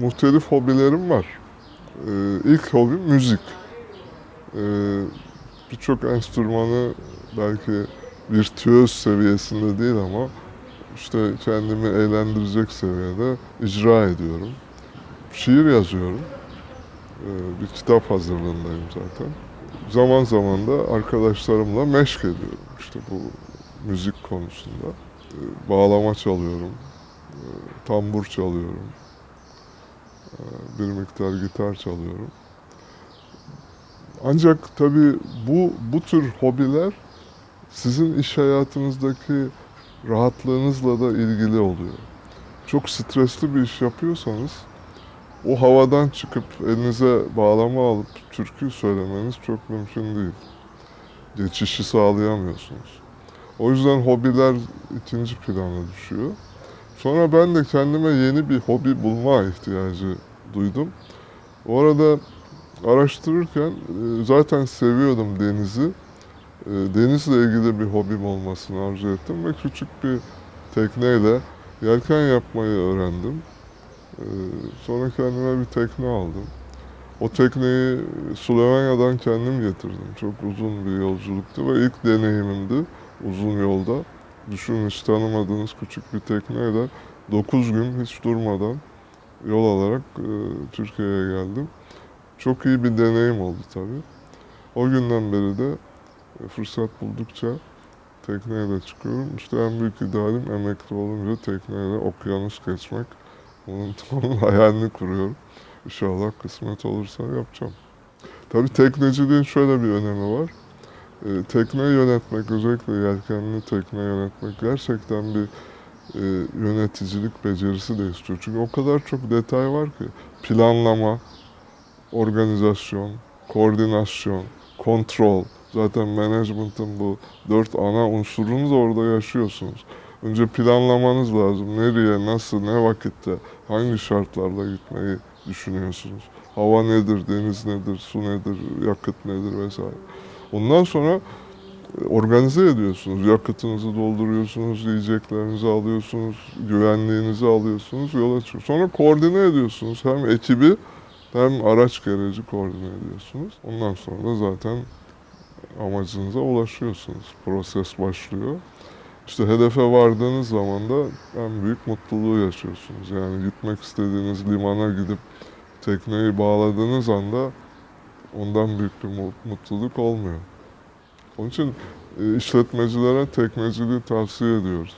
muhtelif hobilerim var. Ee, ilk hobim müzik. Ee, Birçok enstrümanı belki virtüöz seviyesinde değil ama işte kendimi eğlendirecek seviyede icra ediyorum. Şiir yazıyorum. Ee, bir kitap hazırlığındayım zaten. Zaman zaman da arkadaşlarımla meşk ediyorum işte bu müzik konusunda. Ee, bağlama çalıyorum, ee, tambur çalıyorum, bir miktar gitar çalıyorum. Ancak tabii bu bu tür hobiler sizin iş hayatınızdaki rahatlığınızla da ilgili oluyor. Çok stresli bir iş yapıyorsanız o havadan çıkıp elinize bağlama alıp türkü söylemeniz çok mümkün değil. Geçişi sağlayamıyorsunuz. O yüzden hobiler ikinci plana düşüyor. Sonra ben de kendime yeni bir hobi bulma ihtiyacı duydum. O arada araştırırken e, zaten seviyordum denizi. E, Denizle ilgili bir hobim olmasını arzu ettim ve küçük bir tekneyle yelken yapmayı öğrendim. E, Sonra kendime bir tekne aldım. O tekneyi Slovenya'dan kendim getirdim. Çok uzun bir yolculuktu ve ilk deneyimimdi uzun yolda. Düşünün hiç tanımadığınız küçük bir tekneyle 9 gün hiç durmadan yol alarak e, Türkiye'ye geldim. Çok iyi bir deneyim oldu tabii. O günden beri de e, fırsat buldukça tekneyle çıkıyorum. İşte en büyük idealim emekli olunca tekneyle okyanus geçmek. Onun, onun hayalini kuruyorum. İnşallah kısmet olursa yapacağım. Tabii tekneciliğin şöyle bir önemi var. E, tekneyi yönetmek, özellikle yelkenli tekne yönetmek gerçekten bir e, yöneticilik becerisi de istiyor. Çünkü o kadar çok detay var ki. Planlama, organizasyon, koordinasyon, kontrol. Zaten management'ın bu dört ana unsurunu da orada yaşıyorsunuz. Önce planlamanız lazım. Nereye, nasıl, ne vakitte, hangi şartlarla gitmeyi düşünüyorsunuz. Hava nedir, deniz nedir, su nedir, yakıt nedir vesaire. Ondan sonra e, organize ediyorsunuz. Yakıtınızı dolduruyorsunuz, yiyeceklerinizi alıyorsunuz, güvenliğinizi alıyorsunuz, yola çıkıyorsunuz. Sonra koordine ediyorsunuz. Hem ekibi hem araç gereci koordine ediyorsunuz. Ondan sonra da zaten amacınıza ulaşıyorsunuz. Proses başlıyor. İşte hedefe vardığınız zaman da en büyük mutluluğu yaşıyorsunuz. Yani gitmek istediğiniz limana gidip tekneyi bağladığınız anda ondan büyük bir mu- mutluluk olmuyor. Onun için e, işletmecilere tekneciliği tavsiye ediyoruz.